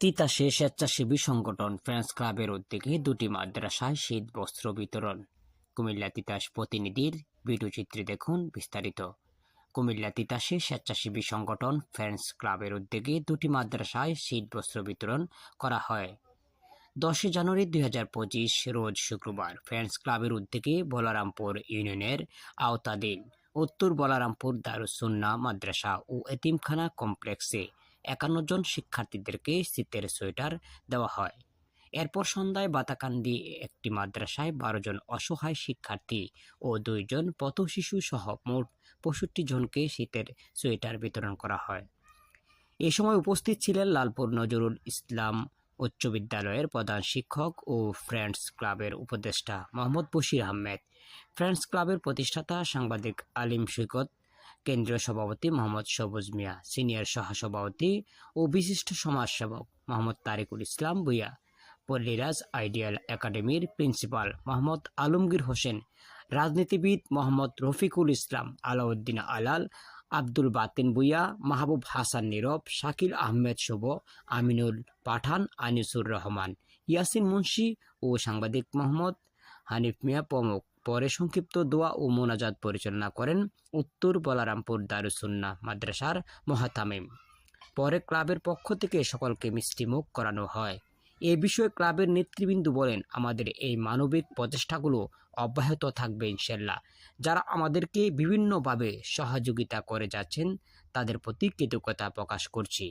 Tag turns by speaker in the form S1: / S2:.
S1: তিতাসে স্বেচ্ছাসেবী সংগঠন ফ্রেন্ডস ক্লাবের উদ্যোগে দুটি মাদ্রাসায় শীত বস্ত্র বিতরণ। কুমিল্লা তিতাস প্রতিনিধির ভিডিও চিত্রে দেখুন বিস্তারিত। কুমিল্লা তিতাসে স্বেচ্ছাসেবী সংগঠন ফ্রেন্ডস ক্লাবের উদ্যোগে দুটি মাদ্রাসায় শীত বস্ত্র বিতরণ করা হয়। দশই জানুয়ারি দুই হাজার পঁচিশ রোজ শুক্রবার ফ্রেন্স ক্লাবের উদ্যোগে বলারামপুর ইউনিয়নের আওতাধীন উত্তর বলারামপুর দারুসুন্না মাদ্রাসা ও এতিমখানা কমপ্লেক্সে একান্ন জন শিক্ষার্থীদেরকে শীতের সোয়েটার দেওয়া হয়। এরপর সন্ধ্যায় বাতাকান্দি একটি মাদ্রাসায় বারো জন অসহায় শিক্ষার্থী ও দুইজন পথ শিশু সহ মোট পঁয়ষট্টি জনকে শীতের সোয়েটার বিতরণ করা হয়। এ সময় উপস্থিত ছিলেন লালপুর নজরুল ইসলাম উচ্চ বিদ্যালয়ের প্রধান শিক্ষক ও ফ্রেন্ডস ক্লাবের উপদেষ্টা মোহাম্মদ বশির আহমেদ। ফ্রেন্ডস ক্লাবের প্রতিষ্ঠাতা সাংবাদিক আলিম সৈকত কেন্দ্রীয় সভাপতি মোহাম্মদ সবুজ মিয়া, সিনিয়র সহসভাপতি ও বিশিষ্ট সমাজসেবক মোহাম্মদ তারিকুল ইসলাম ভুইয়া, পল্লীরাজ আইডিয়াল একাডেমির প্রিন্সিপাল মোহাম্মদ আলমগীর হোসেন, রাজনীতিবিদ মোহাম্মদ রফিকুল ইসলাম, আলাউদ্দিন আলাল, আব্দুল বাতিন ভুইয়া, মাহবুব হাসান নীরব, শাকিল আহমেদ শুভ, আমিনুল পাঠান, আনিসুর রহমান, ইয়াসিন মুন্সি ও সাংবাদিক মোহাম্মদ হানিফ মিয়া প্রমুখ। পরে সংক্ষিপ্ত দোয়া ও মোনাজাত পরিচালনা করেন উত্তর বলারামপুর দারুসুন্না মাদ্রাসার মহাতামিম। পরে ক্লাবের পক্ষ থেকে সকলকে মিষ্টিমুখ করানো হয়। এ বিষয়ে ক্লাবের নেতৃবৃন্দ বলেন, আমাদের এই মানবিক প্রচেষ্টাগুলো অব্যাহত থাকবে ইনশাল্লাহ যারা আমাদেরকে বিভিন্নভাবে সহযোগিতা করে যাচ্ছেন, তাদের প্রতি কৃতজ্ঞতা প্রকাশ করছি।